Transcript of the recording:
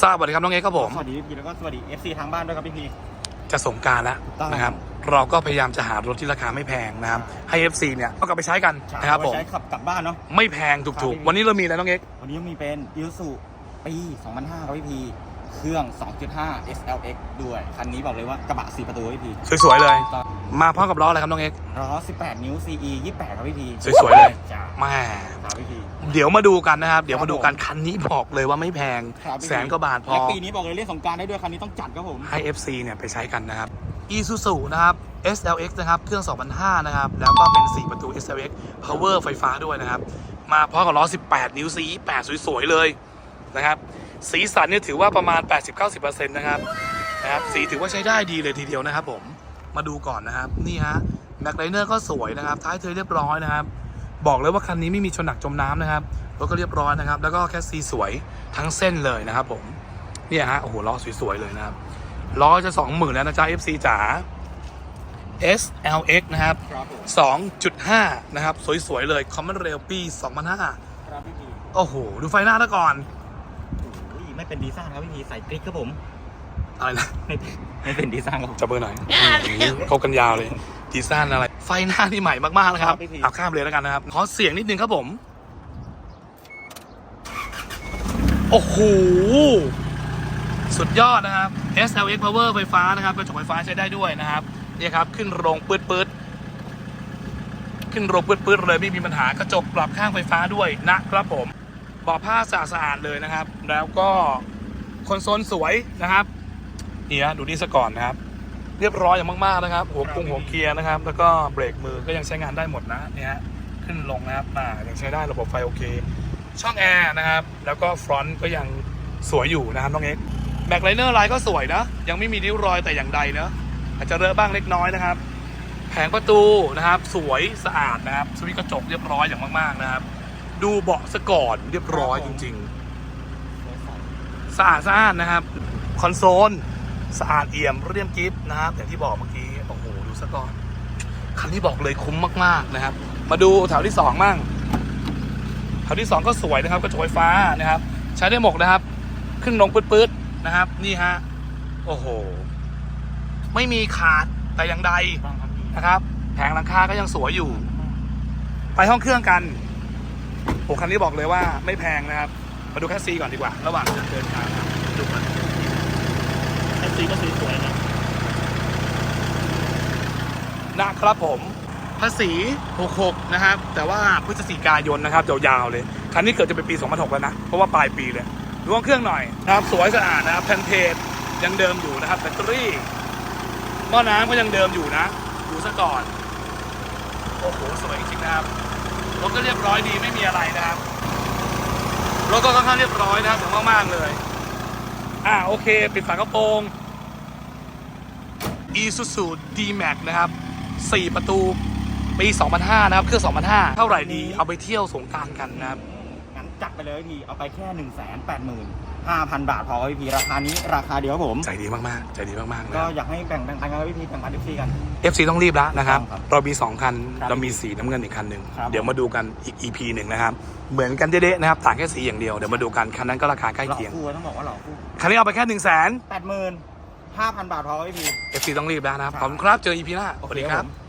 สวัสดีครับน้องเอกครับผม สวัสดีพี่พีแล้วก็สวัสดี FC ทางบ้านด้วยครับพี่พี จะสงกรารแล้วถูกต้อง นะครับ เราก็พยายามจะหารถที่ราคาไม่แพงนะครับ ให้ FC เนี่ยเอากลับไปใช้กันนะครับเอาผไว้มใช้ขับกลับบ้านเนาะ ไม่แพงถูกครับๆวันนี้เรามีอะไรน้องเอกวันนี้มีเป็นยูสุปี 2005ครับพี่พี เครื่อง 2.5 SLX ด้วย คันนี้บอกเลยว่ากระบะ4ประตูพี่พีสวยๆเลยต่อมาพร้อมกับล้ออะไรครับน้องเอกล้อ18 นิ้ว CE 28 ครับพี่พีสวยๆเลยจ้าแม่ครับพี่พี เดี๋ยวมาดูกันนะครับ เดี๋ยวมาดูกันผมคันนี้บอกเลยว่าไม่แพง ครับพี่ แสนกว่าบาทพอ และปีนี้บอกเลยเล่นสงกรารได้ด้วย คันนี้ต้องจัดครับผม ให้ FC เนี่ยไปใช้กันนะครับ Isuzu นะครับ SLX นะครับ เครื่อง 2005 นะครับ แล้วก็เป็น 4 ประตู SLX Power ไฟฟ้าด้วยนะครับ มาพร้อมกับล้อ 18 นิ้ว C8 สวย ๆ เลยนะครับ สีสันเนี่ยถือว่าประมาณ 80-90%นะครับนะครับสีถือว่าใช้ได้ดีเลยทีเดียวนะครับผมมาดูก่อนนะครับนี่ฮะแม็กไลเนอร์ก็สวยนะครับ ท้ายเธอเรียบร้อยนะครับ บอกเลยว่าคันนี้ไม่มีชนหนักจมน้ำนะครับรถก็เรียบร้อยนะครับ แล้วก็แคสซีสวยทั้งเส้นเลยนะครับ ผมเนี่ยฮะโอ้โหล้อสวยๆเลยนะครับล้อจะสองหมื่นแล้วนะจ๊ะ FC จ๋า SLX นะครับครับผม2.5 นะครับ สวยๆเลย Common Rail ปี 2005ครับพี่พีโอ้โห ดูไฟหน้าซะก่อนโอ้ย ไม่เป็นดีไซน์ครับพี่พีใส่กริกครับผมอะไรนะไม่เป็นไม่เป็นดีไซน์ครับผม จับเบอร์หน่อยเขากันยาวเลยดีซ่านอะไร ไฟหน้านี่ใหม่มากๆนะครับครับพี่พี เอาข้ามเลยแล้วกันนะครับ ขอเสียงนิดนึงครับผม โอ้โห สุดยอดนะครับ SLX Power ไฟฟ้านะครับกระจกไฟฟ้าใช้ได้ด้วยนะครับเนี่ยครับ ขึ้นโรงปืดปืดๆขึ้นโรงปืดปืดๆเลยไม่มีปัญหากระจกปรับข้างไฟฟ้าด้วยนะครับผม เบาะผ้าสะอาดๆเลยนะครับ แล้วก็คอนโซลสวยนะครับเนี่ยดูนี่ซะก่อนนะครับ เรียบร้อยอย่างมากๆนะครับ หัวกรุงหัวเกียร์นะครับ แล้วก็เบรกมือก็ยังใช้งานได้หมดนะเนี่ยฮะขึ้นลงนะครับอ่ายังใช้ได้ระบบไฟโอเค ช่องแอร์นะครับ แล้วก็ฟรอนต์ก็ยังสวยอยู่นะครับน้องเอ็กแบ็คไลเนอร์ลายก็สวยนะยังไม่มีริ้วรอยแต่อย่างใดนะอาจจะเลอะบ้างเล็กน้อยนะครับ แผงประตูนะครับ สวยสะอาดนะครับสวิตช์กระจกเรียบร้อยอย่างมากๆนะครับ ดูเบาะซะก่อนเรียบร้อยจริง ๆ สะอาดสะอาดนะครับ คอนโซลสะอาดเอี่ยมเรียมกิฟนะครับอย่างที่บอกเมื่อกี้โอ้โหดูซะก่อน คันนี้บอกเลยคุ้มมากๆนะครับ มาดูแถวที่สองมั่งแถวที่สองก็สวยนะครับกระจกไฟฟ้านะครับ ใช้ได้หมดนะครับขึ้นลงปื๊ดๆนะครับ นี่ฮะโอ้โห ไม่มีขาดแต่อย่างใดต้องครับพี่นะครับ แผงหลังคาก็ยังสวยอยู่ ไปห้องเครื่องกัน โอ้คันนี้บอกเลยว่าไม่แพงนะครับ มาดูแคสซีก่อนดีกว่า ระหว่างเดินทางนะครับดูกันแท็กซี่ก็สวยๆนะนะครับผมภาษี 66 นะครับ แต่ว่าพฤศจิกายนนะครับยาวๆเลย คันนี้เกิดจะเป็นปี 2006 แล้วนะ เพราะว่าปลายปีเลยดูห้องเครื่องหน่อยนะครับ สวยสะอาดนะครับแผ่นเพจยังเดิมอยู่นะครับแบตเตอรี่หม้อน้ำก็ยังเดิมอยู่นะ ดูซะก่อน โอ้โห สวยจริงๆนะครับ รถก็เรียบร้อยดีไม่มีอะไรนะครับ รถก็ค่อนข้างเรียบร้อยนะครับถึงมากๆเลย อ่าโอเค ปิดฝากระโปรง Isuzu D-Max นะครับ 4 ประตูปี 2005 นะครับ เครื่อง 2005 เท่าไหร่ดี เอาไปเที่ยวสงการกันนะครับ จัดไปเลยพี่เอาไปแค่1 8 5 0 0 0บาทพอพี่พีราคานี้ราคาเดียวครับผม ใจดีมากๆ ใจดีมากๆนะก็ครับอยากให้แบ่งแบ่งปันกันพี่พีแบ่งปันพี่กัน FC ต้องรีบแล้วนะครับ ครับเรามี 2 คัน ครับเรามีสีน้ำเงินอีกคันหนึ่ง ครับ เดี๋ยวมาดูกันอีก EP หนึ่งนะครับ เหมือนกันเด๊ะๆนะครับ ต่างแค่สีอย่างเดียว เดี๋ยวมาดูกัน คันนั้นก็ราคาใกล้หล่อเคียงคู่ต้องบอกว่าหล่อคู่คันนี้เอาไปแค่1 0 0 0 0แสนแปดหมื่นห้าพันบาทพอพี่พี FC ต้องรีบแล้วนะครับ ขอบคุณครับ เจอ EP หน้า สวัสดีครับ ผม